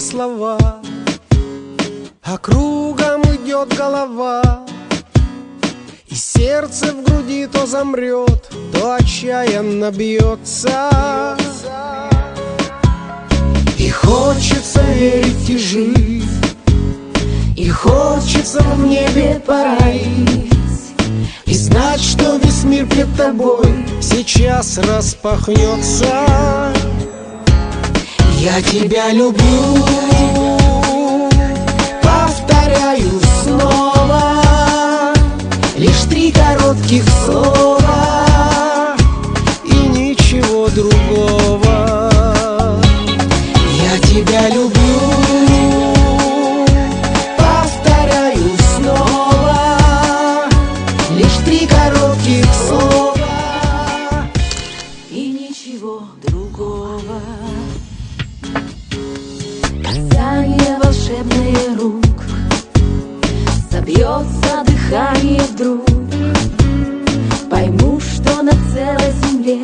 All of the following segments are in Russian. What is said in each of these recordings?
слова. А кругом идет голова. И сердце в груди то замрет То отчаянно бьется. И хочется верить и жить. И хочется в небе парить И знать, что весь мир пред тобой Сейчас распахнется Я тебя люблю. Повторяю снова. Лишь три коротких слова. И ничего другого. Я тебя люблю Касание волшебных рук, Забьется дыхание вдруг. Пойму, что на целой земле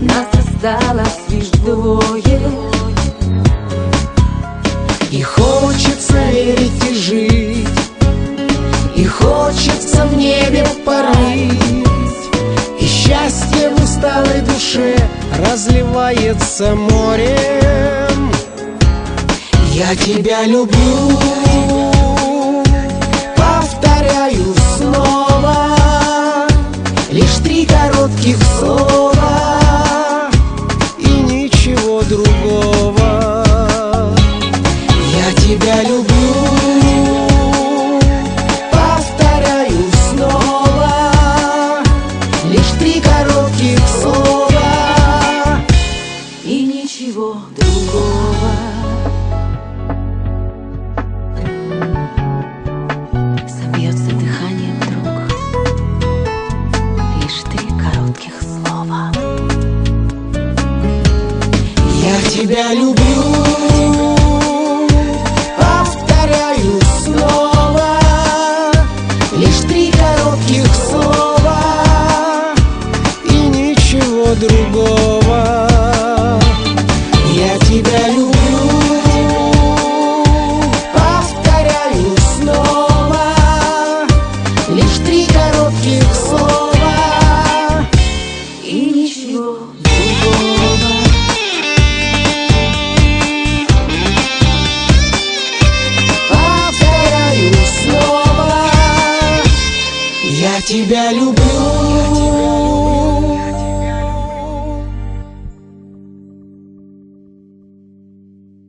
Нас осталось лишь двое. И хочется верить и жить И хочется в небе парить И счастье в усталой душе Разливается морем Я тебя люблю. Повторяю снова. Лишь три коротких слова. И ничего другого. Я тебя люблю. Повторяю снова. Лишь три коротких слова. И ничего другого. Я тебя люблю Повторяю тебя люблю